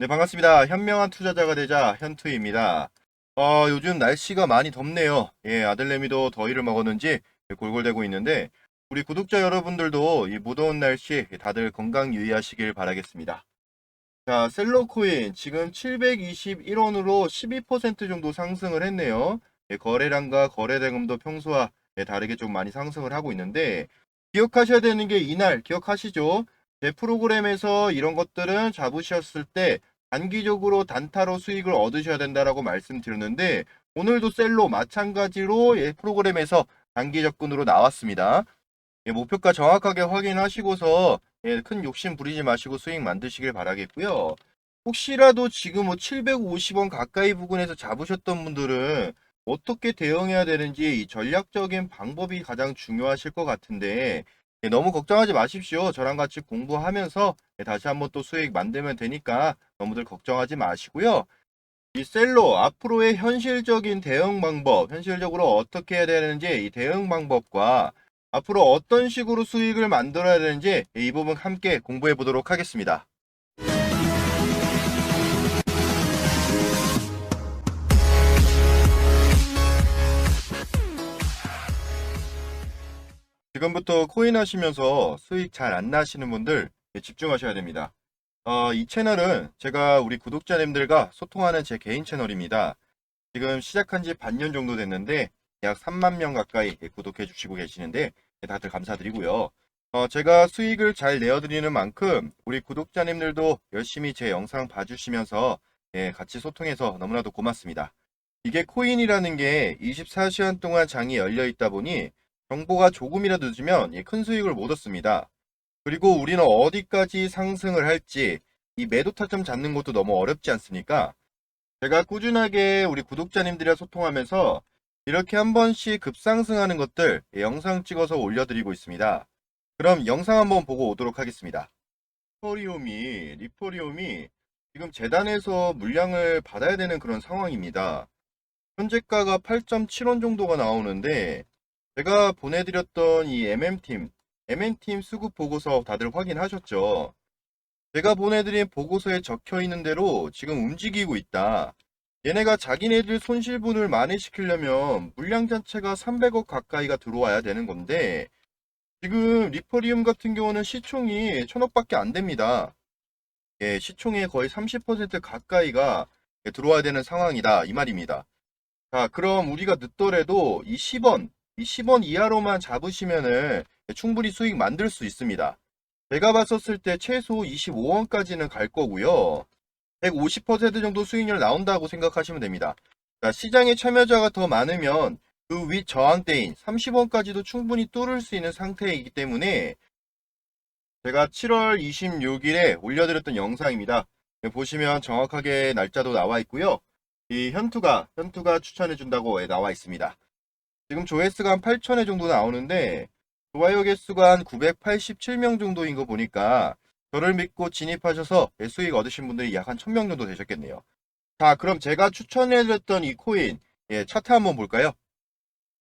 네, 반갑습니다. 현명한 투자자가 되자 현투입니다. 어, 요즘 날씨가 많이 덥네요. 예, 아들내미도 더위를 먹었는지 골골대고 있는데, 우리 구독자 여러분들도 이 무더운 날씨 다들 건강 유의하시길 바라겠습니다. 자, 셀러코인 지금 721원으로 12% 정도 상승을 했네요. 예, 거래량과 거래대금도 평소와 예, 다르게 좀 많이 상승을 하고 있는데, 기억하셔야 되는 게 이날 기억하시죠? 제 프로그램에서 이런 것들은 잡으셨을 때 단기적으로 단타로 수익을 얻으셔야 된다라고 말씀드렸는데 오늘도 셀로 마찬가지로 예, 프로그램에서 단기 접근으로 나왔습니다. 예, 목표가 정확하게 확인하시고서 예, 큰 욕심 부리지 마시고 수익 만드시길 바라겠고요. 혹시라도 지금 뭐 750원 가까이 부근에서 잡으셨던 분들은 어떻게 대응해야 되는지 이 전략적인 방법이 가장 중요하실 것 같은데 예, 너무 걱정하지 마십시오. 저랑 같이 공부하면서 예, 다시 한번 또 수익 만들면 되니까 너무들 걱정하지 마시고요. 이 셀로 앞으로의 현실적인 대응 방법, 현실적으로 어떻게 해야 되는지 이 대응 방법과 앞으로 어떤 식으로 수익을 만들어야 되는지 이 부분 함께 공부해 보도록 하겠습니다. 지금부터 코인 하시면서 수익 잘 안 나시는 분들 집중하셔야 됩니다. 어, 이 채널은 제가 우리 구독자님들과 소통하는 제 개인 채널입니다. 지금 시작한 지 반년 정도 됐는데 약 3만 명 가까이 구독해 주시고 계시는데 다들 감사드리고요. 어, 제가 수익을 잘 내어드리는 만큼 우리 구독자님들도 열심히 제 영상 봐주시면서 예, 같이 소통해서 너무나도 고맙습니다. 이게 코인이라는 게 24시간 동안 장이 열려 있다 보니 정보가 조금이라도 늦으면 예, 큰 수익을 못 얻습니다. 그리고 우리는 어디까지 상승을 할지 이 매도 타점 잡는 것도 너무 어렵지 않습니까? 제가 꾸준하게 우리 구독자님들이랑 소통하면서 이렇게 한 번씩 급상승하는 것들 예, 영상 찍어서 올려드리고 있습니다. 그럼 영상 한번 보고 오도록 하겠습니다. 리포리움이 리포리움이 지금 재단에서 물량을 받아야 되는 그런 상황입니다. 현재가가 8.7원 정도가 나오는데 제가 보내드렸던 이 MM팀, MM팀 수급 보고서 다들 확인하셨죠? 제가 보내드린 보고서에 적혀 있는 대로 지금 움직이고 있다. 얘네가 자기네들 손실분을 만회시키려면 물량 자체가 300억 가까이가 들어와야 되는 건데 지금 리퍼리움 같은 경우는 시총이 1000억밖에 안 됩니다. 예, 시총의 거의 30% 가까이가 들어와야 되는 상황이다 이 말입니다. 자, 그럼 우리가 늦더라도 이 10원, 이 10원 이하로만 잡으시면은 충분히 수익 만들 수 있습니다. 제가 봤었을 때 최소 25원까지는 갈 거고요. 150% 정도 수익률 나온다고 생각하시면 됩니다. 자, 시장에 참여자가 더 많으면 그 윗 저항대인 30원까지도 충분히 뚫을 수 있는 상태이기 때문에 제가 7월 26일에 올려드렸던 영상입니다. 네, 보시면 정확하게 날짜도 나와 있고요. 이 현투가 현투가 추천해 준다고 나와 있습니다. 지금 조회수가 한 8천회 정도 나오는데 좋아요 개수가 한 987명 정도인 거 보니까 저를 믿고 진입하셔서 수익 얻으신 분들이 약 한 1000명 정도 되셨겠네요. 자, 그럼 제가 추천해드렸던 이 코인 예, 차트 한번 볼까요?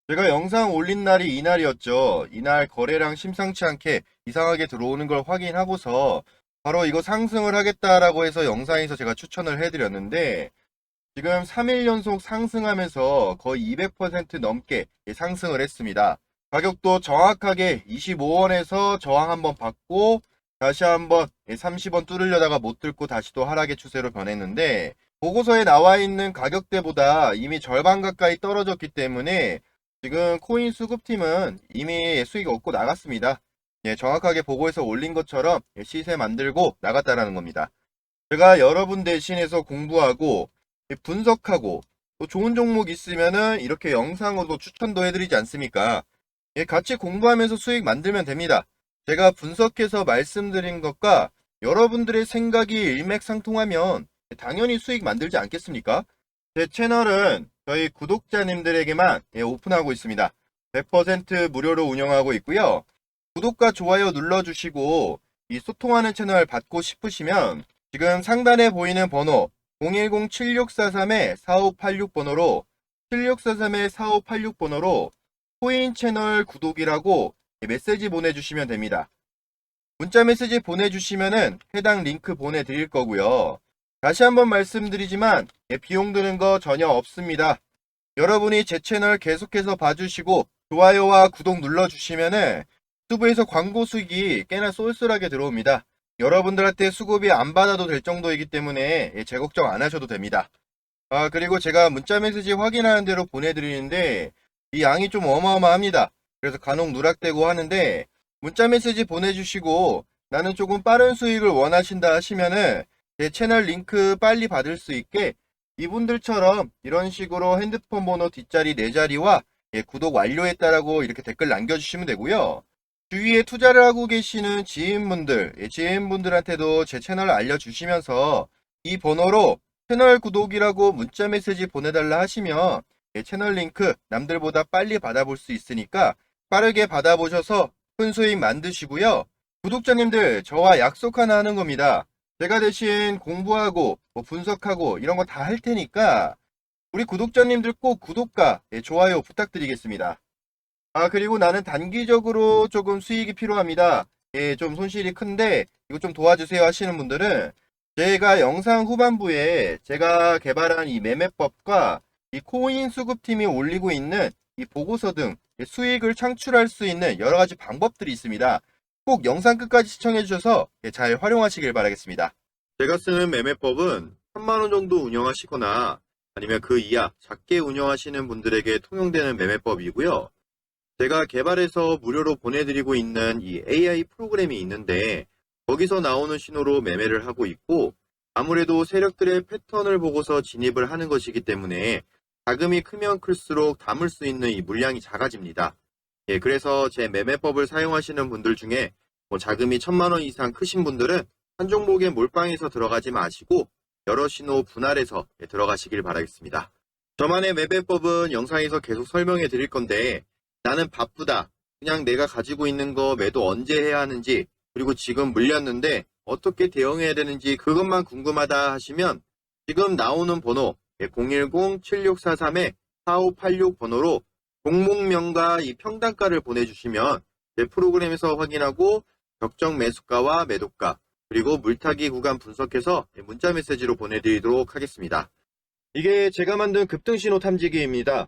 제가 영상 올린 날이 이날이었죠. 이날 거래량 심상치 않게 이상하게 들어오는 걸 확인하고서 바로 이거 상승을 하겠다라고 해서 영상에서 제가 추천을 해드렸는데 지금 3일 연속 상승하면서 거의 200% 넘게 상승을 했습니다. 가격도 정확하게 25원에서 저항 한번 받고 다시 한번 30원 뚫으려다가 못 뚫고 다시 또 하락의 추세로 변했는데 보고서에 나와 있는 가격대보다 이미 절반 가까이 떨어졌기 때문에 지금 코인 수급팀은 이미 수익 얻고 나갔습니다. 예, 정확하게 보고에서 올린 것처럼 시세 만들고 나갔다라는 겁니다. 제가 여러분 대신해서 공부하고 분석하고 또 좋은 종목 있으면은 이렇게 영상으로 추천도 해드리지 않습니까? 예, 같이 공부하면서 수익 만들면 됩니다. 제가 분석해서 말씀드린 것과 여러분들의 생각이 일맥상통하면 당연히 수익 만들지 않겠습니까? 제 채널은 저희 구독자님들에게만 예, 오픈하고 있습니다. 100% 무료로 운영하고 있고요. 구독과 좋아요 눌러주시고 이 소통하는 채널 받고 싶으시면 지금 상단에 보이는 번호 010-7643-4586번호로 7643-4586번호로 코인 채널 구독이라고 메시지 보내주시면 됩니다. 문자 메시지 보내주시면은 해당 링크 보내드릴 거고요. 다시 한번 말씀드리지만 예, 비용 드는 거 전혀 없습니다. 여러분이 제 채널 계속해서 봐주시고 좋아요와 구독 눌러주시면은 유튜브에서 광고 수익이 꽤나 쏠쏠하게 들어옵니다. 여러분들한테 수고비 안 받아도 될 정도이기 때문에 예, 제 걱정 안 하셔도 됩니다. 아 그리고 제가 문자 메시지 확인하는 대로 보내드리는데 이 양이 좀 어마어마합니다. 그래서 간혹 누락되고 하는데 문자 메시지 보내주시고 나는 조금 빠른 수익을 원하신다 하시면은 제 채널 링크 빨리 받을 수 있게 이분들처럼 이런 식으로 핸드폰 번호 뒷자리 네 자리와 예, 구독 완료했다라고 이렇게 댓글 남겨주시면 되고요. 주위에 투자를 하고 계시는 지인분들, 예, 지인분들한테도 제 채널 알려주시면서 이 번호로 채널 구독이라고 문자 메시지 보내달라 하시면 예, 채널 링크 남들보다 빨리 받아볼 수 있으니까 빠르게 받아보셔서 큰 수익 만드시고요. 구독자님들, 저와 약속 하나 하는 겁니다. 제가 대신 공부하고 뭐 분석하고 이런 거 다 할 테니까 우리 구독자님들 꼭 구독과 예, 좋아요 부탁드리겠습니다. 아, 그리고 나는 단기적으로 조금 수익이 필요합니다. 예, 좀 손실이 큰데 이거 좀 도와주세요 하시는 분들은 제가 영상 후반부에 제가 개발한 이 매매법과 이 코인 수급팀이 올리고 있는 이 보고서 등 수익을 창출할 수 있는 여러 가지 방법들이 있습니다. 꼭 영상 끝까지 시청해 주셔서 예, 잘 활용하시길 바라겠습니다. 제가 쓰는 매매법은 3만원 정도 운영하시거나 아니면 그 이하 작게 운영하시는 분들에게 통용되는 매매법이고요. 제가 개발해서 무료로 보내드리고 있는 이 AI 프로그램이 있는데 거기서 나오는 신호로 매매를 하고 있고 아무래도 세력들의 패턴을 보고서 진입을 하는 것이기 때문에 자금이 크면 클수록 담을 수 있는 이 물량이 작아집니다. 예, 그래서 제 매매법을 사용하시는 분들 중에 뭐 자금이 천만 원 이상 크신 분들은 한 종목에 몰빵해서 들어가지 마시고 여러 신호 분할해서 예, 들어가시길 바라겠습니다. 저만의 매매법은 영상에서 계속 설명해 드릴 건데 나는 바쁘다. 그냥 내가 가지고 있는 거 매도 언제 해야 하는지 그리고 지금 물렸는데 어떻게 대응해야 되는지 그것만 궁금하다 하시면 지금 나오는 번호 010-7643-4586 번호로 종목명과 이 평단가를 보내주시면 제 프로그램에서 확인하고 적정 매수가와 매도가 그리고 물타기 구간 분석해서 문자 메시지로 보내드리도록 하겠습니다. 이게 제가 만든 급등신호 탐지기입니다.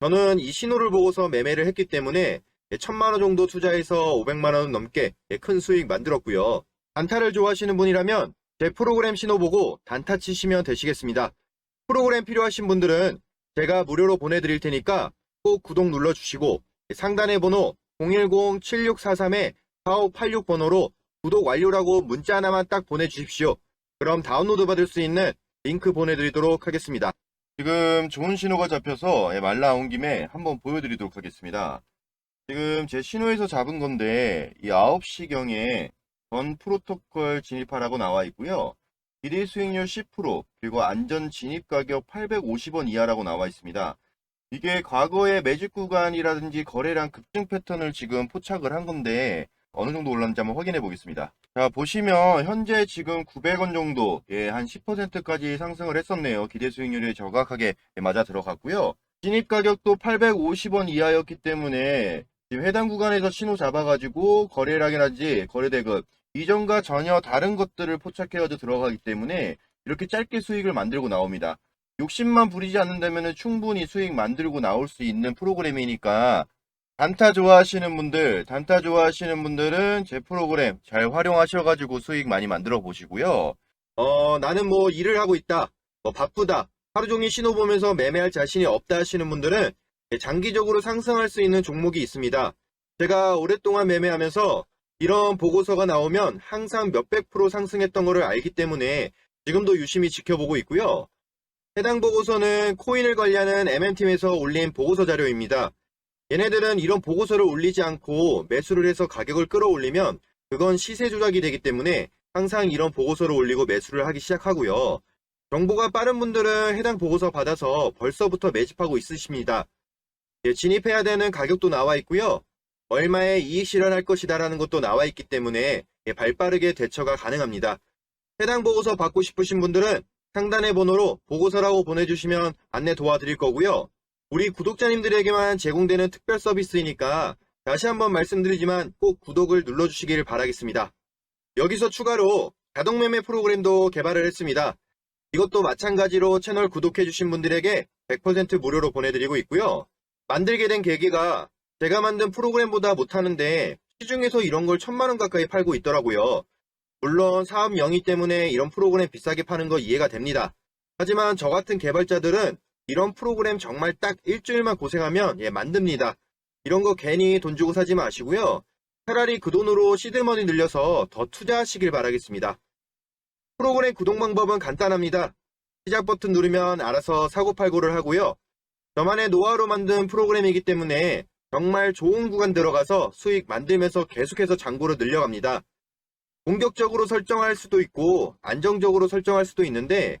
저는 이 신호를 보고서 매매를 했기 때문에 천만 원 정도 투자해서 500만 원 넘게 큰 수익 만들었고요. 단타를 좋아하시는 분이라면 제 프로그램 신호 보고 단타 치시면 되시겠습니다. 프로그램 필요하신 분들은 제가 무료로 보내드릴 테니까 꼭 구독 눌러주시고 상단의 번호 010-7643-4586 번호로 구독 완료라고 문자 하나만 딱 보내주십시오. 그럼 다운로드 받을 수 있는 링크 보내드리도록 하겠습니다. 지금 좋은 신호가 잡혀서 예, 말 나온 김에 한번 보여드리도록 하겠습니다. 지금 제 신호에서 잡은 건데 이 9시경에 전 프로토콜 진입하라고 나와 있고요. 기대 수익률 10% 그리고 안전 진입 가격 850원 이하라고 나와 있습니다. 이게 과거의 매직 구간이라든지 거래량 급증 패턴을 지금 포착을 한 건데 어느 정도 올랐는지 한번 확인해 보겠습니다. 자 보시면 현재 지금 900원 정도 예, 한 10%까지 상승을 했었네요. 기대 수익률이 정확하게 맞아 들어갔고요. 진입 가격도 850원 이하였기 때문에 지금 해당 구간에서 신호 잡아가지고 거래량이라든지 거래대금 이전과 전혀 다른 것들을 포착해가지고 들어가기 때문에 이렇게 짧게 수익을 만들고 나옵니다. 욕심만 부리지 않는다면 충분히 수익 만들고 나올 수 있는 프로그램이니까 단타 좋아하시는 분들, 단타 좋아하시는 분들은 제 프로그램 잘 활용하셔가지고 수익 많이 만들어 보시고요. 어, 나는 뭐 일을 하고 있다, 뭐 바쁘다, 하루 종일 신호 보면서 매매할 자신이 없다 하시는 분들은 장기적으로 상승할 수 있는 종목이 있습니다. 제가 오랫동안 매매하면서 이런 보고서가 나오면 항상 몇백 프로 상승했던 것을 알기 때문에 지금도 유심히 지켜보고 있고요. 해당 보고서는 코인을 관리하는 MM팀에서 올린 보고서 자료입니다. 얘네들은 이런 보고서를 올리지 않고 매수를 해서 가격을 끌어올리면 그건 시세 조작이 되기 때문에 항상 이런 보고서를 올리고 매수를 하기 시작하고요. 정보가 빠른 분들은 해당 보고서 받아서 벌써부터 매집하고 있으십니다. 예, 진입해야 되는 가격도 나와 있고요. 얼마에 이익 실현할 것이다라는 것도 나와 있기 때문에 예, 발빠르게 대처가 가능합니다. 해당 보고서 받고 싶으신 분들은 상단의 번호로 보고서라고 보내주시면 안내 도와드릴 거고요. 우리 구독자님들에게만 제공되는 특별 서비스이니까 다시 한번 말씀드리지만 꼭 구독을 눌러주시길 바라겠습니다. 여기서 추가로 자동매매 프로그램도 개발을 했습니다. 이것도 마찬가지로 채널 구독해주신 분들에게 100% 무료로 보내드리고 있고요. 만들게 된 계기가 제가 만든 프로그램보다 못하는데 시중에서 이런 걸 천만원 가까이 팔고 있더라고요. 물론 사업 명의 때문에 이런 프로그램 비싸게 파는 거 이해가 됩니다. 하지만 저 같은 개발자들은 이런 프로그램 정말 딱 일주일만 고생하면 예, 만듭니다. 이런 거 괜히 돈 주고 사지 마시고요. 차라리 그 돈으로 시드머니 늘려서 더 투자하시길 바라겠습니다. 프로그램 구독 방법은 간단합니다. 시작 버튼 누르면 알아서 사고팔고를 하고요. 저만의 노하우로 만든 프로그램이기 때문에 정말 좋은 구간 들어가서 수익 만들면서 계속해서 잔고를 늘려갑니다. 공격적으로 설정할 수도 있고 안정적으로 설정할 수도 있는데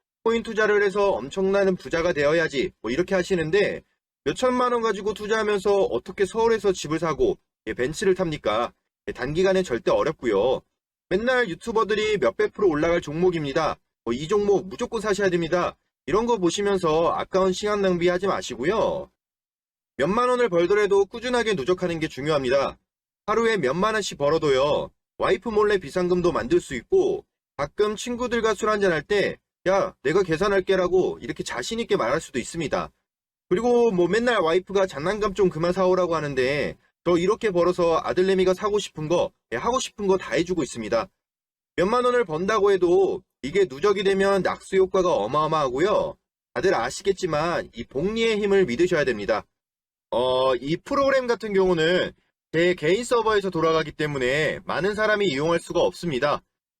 코인 투자를 해서 엄청나는 부자가 되어야지 뭐 이렇게 하시는데 몇천만 원 가지고 투자하면서 어떻게 서울에서 집을 사고 예, 벤츠를 탑니까? 예, 단기간에 절대 어렵고요. 맨날 유튜버들이 몇백 프로 올라갈 종목입니다. 뭐 이 종목 무조건 사셔야 됩니다. 이런 거 보시면서 아까운 시간 낭비하지 마시고요. 몇만 원을 벌더라도 꾸준하게 누적하는 게 중요합니다. 하루에 몇만 원씩 벌어도요. 와이프 몰래 비상금도 만들 수 있고 가끔 친구들과 술 한잔할 때 야, 내가 계산할게라고 이렇게 자신있게 말할 수도 있습니다. 그리고 뭐 맨날 와이프가 장난감 좀 그만 사오라고 하는데 저 이렇게 벌어서 아들내미가 사고 싶은 거, 예, 하고 싶은 거 다 해주고 있습니다. 몇만 원을 번다고 해도 이게 누적이 되면 낙수 효과가 어마어마하고요. 다들 아시겠지만 이 복리의 힘을 믿으셔야 됩니다. 어, 이 프로그램 같은 경우는 제 개인 서버에서 돌아가기 때문에 많은 사람이 이용할 수가 없습니다.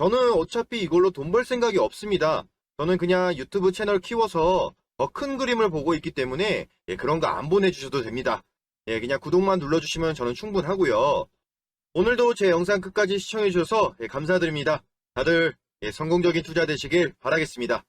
저는 어차피 이걸로 돈 벌 생각이 없습니다. 저는 그냥 유튜브 채널 키워서 더 큰 그림을 보고 있기 때문에 예, 그런 거 안 보내주셔도 됩니다. 예, 그냥 구독만 눌러주시면 저는 충분하고요. 오늘도 제 영상 끝까지 시청해주셔서 예, 감사드립니다. 다들 예, 성공적인 투자 되시길 바라겠습니다.